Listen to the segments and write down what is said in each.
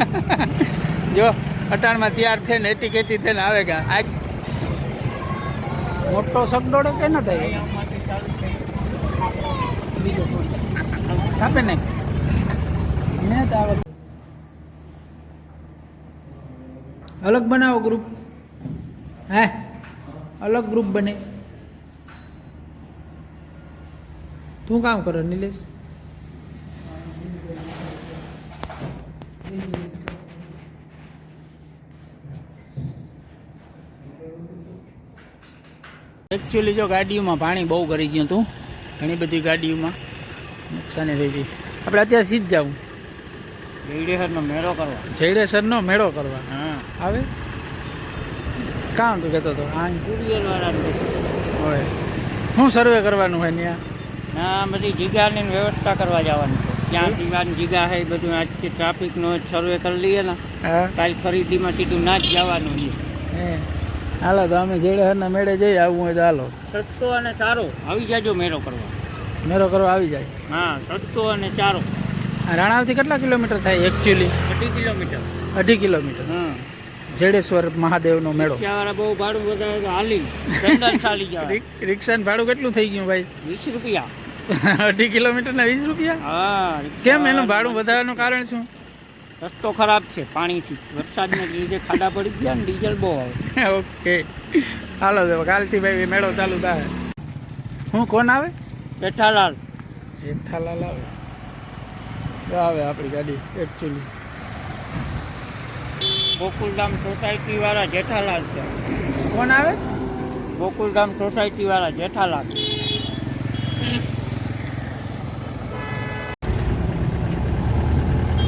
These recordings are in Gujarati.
જો, અટાણમાં તૈયાર થઈને એટી કેટી થઈને આવે કે આ મોટો સગડોળો કે ન થાય? આપે ને મેં આવે અલગ બનાવો ગ્રુપ હે? અલગ ગ્રુપ બને. તું કામ કરો, નિલેશ. એકચ્યુઅલી જો ગાડીઓમાં પાણી બહુ કરી ગયું હતું ઘણી બધી ગાડીઓમાં નુકસાની થઈ ગઈ. આપણે અત્યારે સીધ જવું નો મેળો કરવા. જયડેસરનો મેળો કરવા. હા. આવે? કામ તું કહેતો હતો? હા હોય શું સર્વે કરવાનું હોય ત્યાં ના બધી જીગાની વ્યવસ્થા કરવા જવાનું ત્યાં ક્યાં દીવાની જગ્યા છે બધું આજથી ટ્રાફિકનો સર્વે કરી લઈએ ને. કાલ ખરીદીમાં સીધું ના જ જવાનું છે. હાલો તો અમે જેડેહરના મેળે જઈ આવવું હોય તો હાલો. સસ્તો અને સારો આવી જાજો મેળો કરવા. મેળો કરવા આવી જાય. હા સસ્તો અને સારો રાણાવથી કેટલા કિલોમીટર થાય એકચ્યુઅલી અઢી કિલોમીટર. અઢી કિલોમીટર. હા. જડેશ્વર મહાદેવનો મેળો. બહુ ભાડું વધારે હાલી ચાલી જાય રિક્ષાનું ભાડું કેટલું થઈ ગયું ભાઈ? વીસ રૂપિયા. અઢી કિલોમીટરના વીસ રૂપિયા? હા કેમ એનું ભાડું વધારવાનું કારણ શું? રસ્તો ખરાબ છે પાણીથી. વરસાદને લીધે ખાડા પડી ગયા ને ડીઝલ બહુ આવે. ઓકે. હાલો તો કાલથી ભાઈ મેળો ચાલુ થાય. હું કોણ આવે? જેઠાલાલ. જેઠાલાલ આવે. આવે આપણી ગાડી એકચ્યુઅલી ગોકુલધામ સોસાયટી વાળા જેઠાલાલ છે. કોણ આવે? ગોકુલધામ સોસાયટી વાળા જેઠાલાલ.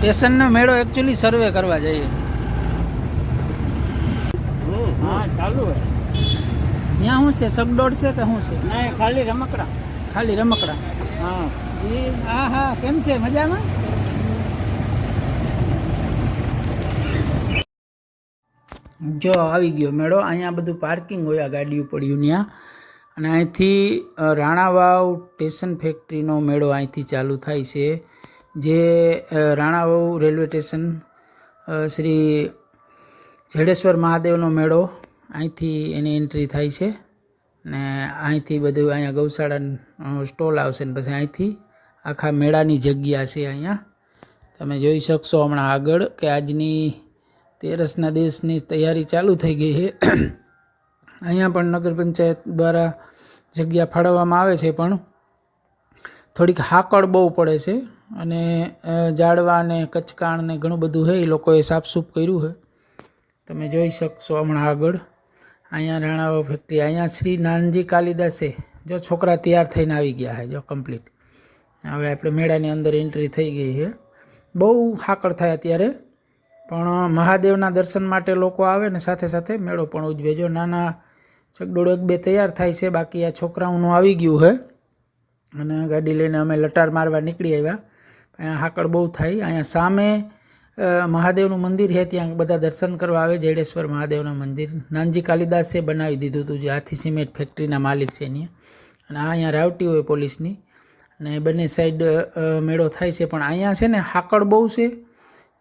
સ્ટેશનનો મેળો એકચ્યુઅલી સર્વે કરવા જઈએ. હા ચાલુ હે ત્યાં શું છે? સગડોળ છે કે શું છે? ખાલી રમકડા. ખાલી રમકડા? હા. એ હા હા કેમ છે? મજામાં? જો આવી ગયો મેળો. અહીંયા બધું પાર્કિંગ હોય આ ગાડીઓ પડ્યું ત્યાં. અને અહીંથી રાણાવાવ સ્ટેશન ફેક્ટરીનો મેળો અહીંથી ચાલુ થાય છે. જે રાણાવાવ રેલવે સ્ટેશન શ્રી જડેશ્વર મહાદેવનો મેળો અહીંથી એની એન્ટ્રી થાય છે. ને અહીંથી બધું અહીંયા ગૌશાળા સ્ટોલ આવશે ને પછી અહીંથી આખા મેળાની જગ્યા છે અહીંયા. તમે જોઈ શકશો હમણાં આગળ કે આજની તેરસના દિવસની તૈયારી ચાલુ થઈ ગઈ છે. અહીંયા પણ નગર પંચાયત દ્વારા જગ્યા ફાળવવામાં આવે છે પણ થોડીક હાકળ બહુ પડે છે. અને ઝાડવા ને કચકાણ ને ઘણું બધું છે એ લોકોએ સાફસૂફ કર્યું છે તમે જોઈ શકશો હમણાં આગળ. અહીંયા રાણાવા ફેક્ટરી અહીંયા શ્રી નાનજી કાલિદાસે જો છોકરા તૈયાર થઈને આવી ગયા છે જો કમ્પ્લીટ હવે આપણે મેળાની અંદર એન્ટ્રી થઈ ગઈ છે બહુ હાકળ થાય અત્યારે. પણ મહાદેવના દર્શન માટે લોકો આવે ને સાથે સાથે મેળો પણ ઉજવે. જો નાના ચકડોળો એક બે તૈયાર થાય છે, બાકી આ છોકરાઓનું આવી ગયું છે અને ગાડી લઈને અમે લટાર મારવા નીકળી આવ્યા. અહીંયા હાકડ બહુ થાય અહીંયા સામે મહાદેવનું મંદિર છે. ત્યાં બધા દર્શન કરવા આવે. જડેશ્વર મહાદેવનું મંદિર. નાનજી કાલિદાસે બનાવી દીધું હતું જે હાથી સિમેન્ટ ફેક્ટરીના માલિક છે એની. અને આ અહીંયા રાવટી હોય પોલીસની. અને બંને સાઈડ મેળો થાય છે. પણ અહીંયા છે ને હાકડ બહુ છે.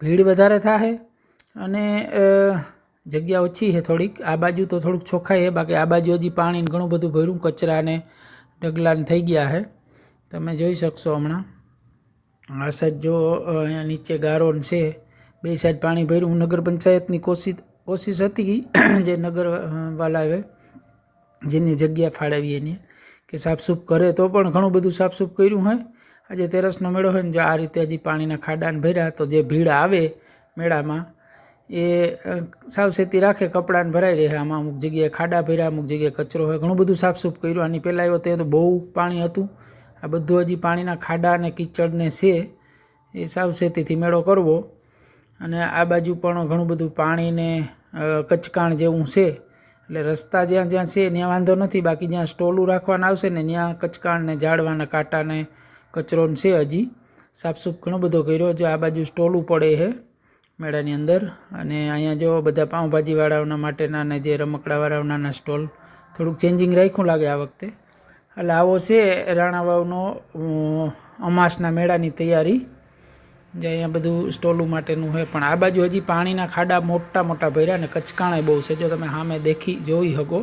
ભીડ વધારે થાય અને જગ્યા ઓછી છે થોડીક. આ બાજુ તો થોડુંક ચોખ્ખાઈ છે. બાકી આ બાજુ હજી પાણીને ઘણું બધું ભર્યું. કચરા અને ઢગલા થઈ ગયા છે. તમે જોઈ શકશો હમણાં. આ સાઈડ જો અહીંયા નીચે ગારોન છે બે સાઈડ પાણી ભર્યું. નગર પંચાયતની કોશિશ કોશિશ હતી જે નગર અ, વાલાએ જેની જગ્યા ફાળવી એની કે સાફસૂફ કરે તો પણ ઘણું બધું સાફસૂફ કર્યું હોય આજે તેરસનો મેળો હોય ને જો આ રીતે હજી પાણીના ખાડાને ભર્યા તો જે ભીડ આવે મેળામાં એ સાવચેતી રાખે કપડાને ભરાઈ રહે. આમાં અમુક જગ્યાએ ખાડા ભર્યા અમુક જગ્યાએ કચરો હોય ઘણું બધું સાફસૂફ કર્યું. આની પહેલાં આવ્યો તે તો બહુ પાણી હતું. આ બધું હજી પાણીના ખાડા અને કીચડને છે, એ સાવચેતીથી મેળો કરવો. અને આ બાજુ પણ ઘણું બધું પાણીને કચકાણ જેવું છે. એટલે રસ્તા જ્યાં જ્યાં છે ત્યાં વાંધો નથી, બાકી જ્યાં સ્ટોલું રાખવાના આવશે ને ત્યાં કચકાણ ને ઝાડવાના કાંટાને, કચરોને છે હજી. સાફસૂફ ઘણો બધો કર્યો, જો આ બાજુ સ્ટોલું પડે છે મેળાની અંદર. અને અહીંયા જો બધા પાઉંભાજીવાળાઓના માટેના ને જે રમકડાવાળાઓના સ્ટોલ થોડુંક ચેન્જિંગ રાખ્યું લાગે આ વખતે. એટલે આવો છે રાણાવાવનો અમાસના મેળાની તૈયારી. જે અહીંયા બધું સ્ટોલું માટેનું છે પણ આ બાજુ હજી પાણીના ખાડા મોટા મોટા ભર્યા ને કચકાણાય બહુ છે. જો તમે સામે દેખી જોઈ શકો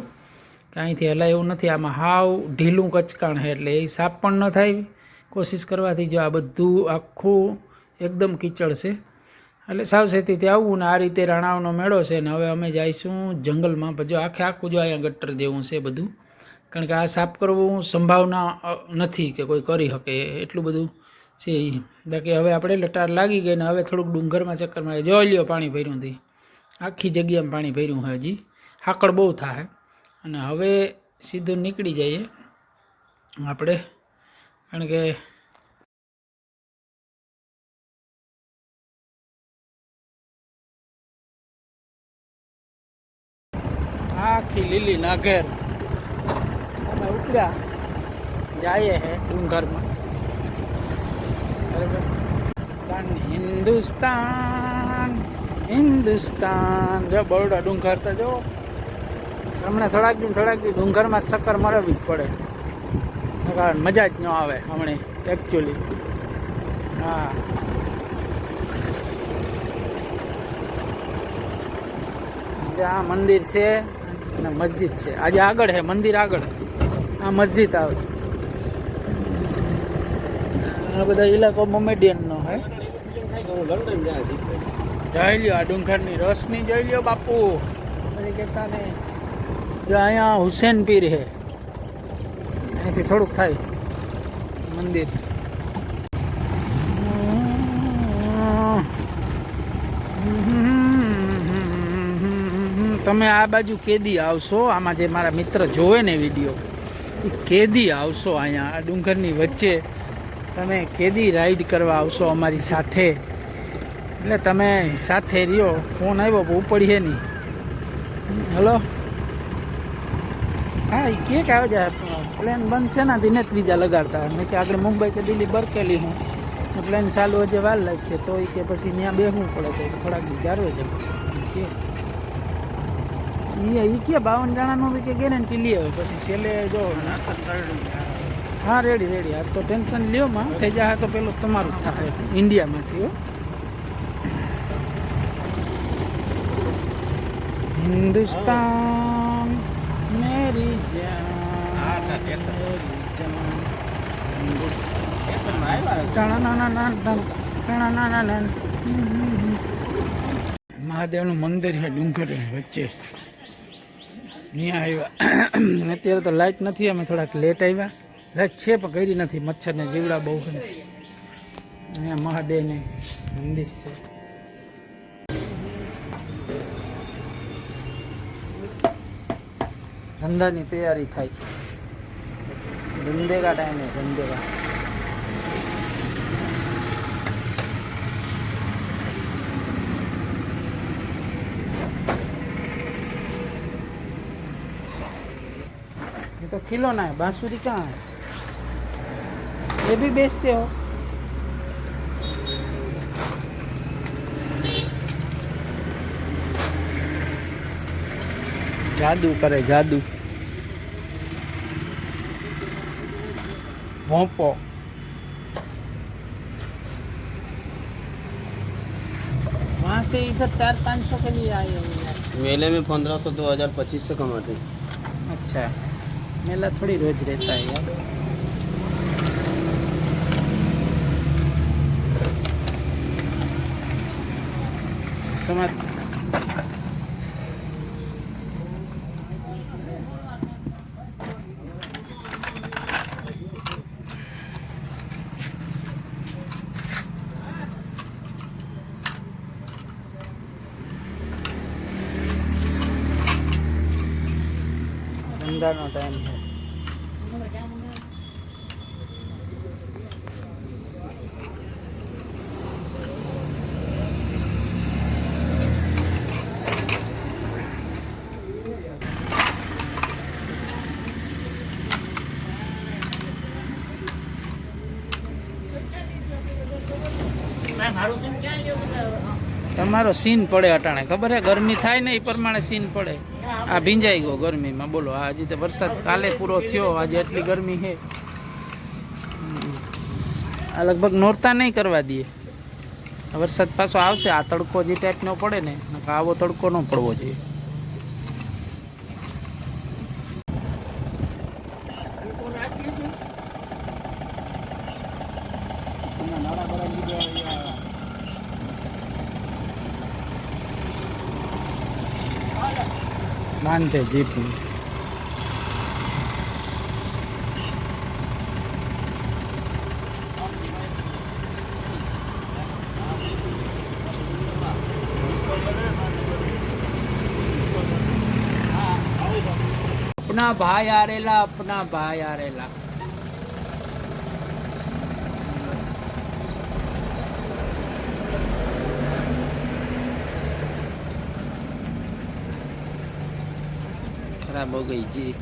કે અહીંથી હલાય એવું નથી. આમાં હાવ ઢીલું કચકાણ છે એટલે એ સાફ પણ ન થાય. કોશિશ કરવાથી જો આ બધું આખું એકદમ કીચડ છે. એટલે સાવચેતીથી આવવું ને આ રીતે રાણાઓનો મેળો છે ને હવે અમે જઈશું જંગલમાં. જો આખે આખું જો અહીંયા ગટર જેવું છે બધું. કારણ કે આ સાફ કરવું સંભાવના નથી કે કોઈ કરી શકે. એટલું બધું છે. બાકી હવે આપણે લટાર લાગી ગઈ ને હવે થોડુંક ડુંગરમાં ચક્કર મારે જોઈ લ્યો પાણી ભર્યું હતી આખી જગ્યામાં પાણી ભર્યું હોય હજી. હાકડ બહુ થાય અને હવે સીધું નીકળી જઈએ આપણે. કારણ કે આખી લીલી નાગેર. ઉતર્યા જઈએ હે ડુંગરમાં બરાબર? તાન હિન્દુસ્તાન હિન્દુસ્તાન. જો બરોડા ડુંગર તો જો. હમણાં થોડાક દિન થોડાક દિન ડુંગરમાં જ ચક્કર મરવી જ પડે. કારણ મજા જ ન આવે હમણે એકચ્યુઅલી હા. આ મંદિર છે અને મસ્જિદ છે. આજે આગળ છે મંદિર આગળ. આ મસ્જિદ આવે. આ બધા ઇલાકો મોમેડિયનનો હે. જોઈ લ્યો, આ ડુંગરની રસની જોઈ લ્યો બાપુ. પછી ને, જો અહીંયા હુસેન પીર હે. અહીંથી થોડુંક થાય. મંદિર. તમે આ બાજુ કેદી આવશો? આમાં જે મારા મિત્ર જોવે ને વીડિયો. કેદી આવશો અહીંયા, આ ડુંગરની વચ્ચે. તમે કેદી રાઈડ કરવા આવશો અમારી સાથે. એટલે તમે સાથે રહ્યો, ફોન આવ્યો, બહુ પડીએ નહીં. હલો? હા એ કે કે આવે છે, પ્લેન બંધ છે ને દિને જ બીજા લગાડતા. મેં કે આગળ મુંબઈ કે દિલ્હી બરકેલી હું. પ્લેન ચાલુ હજે વાર લાગશે, તો એ કે પછી ત્યાં બેસવું પડે, તો થોડાક વિચારવે છે. કે એ એ કે બાવન જણાનો બી કે ગેરંટી લે પછી છેલ્લે જો હા રેડી રેડી આજ તો ટેન્શન લ્યો માં. થઈ જાય તો પેલું તમારું જ થાય. ઇન્ડિયામાંથી હો. હિન્દુસ્તાન, મેરી જાન મહાદેવનું મંદિર છે ડુંગર, વચ્ચે. અહીંયા આવ્યા. અત્યારે તો લાઇટ નથી, અમે થોડાક લેટ આવ્યા. લાઇટ છે, પણ કરી નથી. મચ્છરને જીવડા બહુ ગમે અહીંયા મહાદેવને મંદિર છે. ધંધાની તૈયારી થાય. ધંદેકા ટાઈમે ધંધેકા. तो खिलौना है बांसुरी कहाँ है ये भी बेचते हो जादू करे जादू भोंपो वहाँ से इधर चार पाँच सौ के लिए आए हो मेले में पंद्रह सौ दो हज़ार पच्चीस सौ कमाते अच्छा મેલા થોડી રોજ રહેતા યાર તમારે ધંધાનો ટાઈમ છે. તમારો સીન પડે અટાણે. ખબર હે ગરમી થાય ને એ પ્રમાણે સીન પડે. આ ભીંજાઈ ગયો ગરમીમાં. બોલો, આ તો વરસાદ કાલે પૂરો થયો, આજે એટલી ગરમી છે. આ લગભગ નોરતા નહીં કરવા દઈએ. વરસાદ પાછો આવશે, આ તડકો જે ટાઈપનો પડે ને આવો તડકો ન પડવો જોઈએ. શાંતિ જીપની અપના ભાઈ આરેલા અપના ભાઈ આરેલા Mọi 迹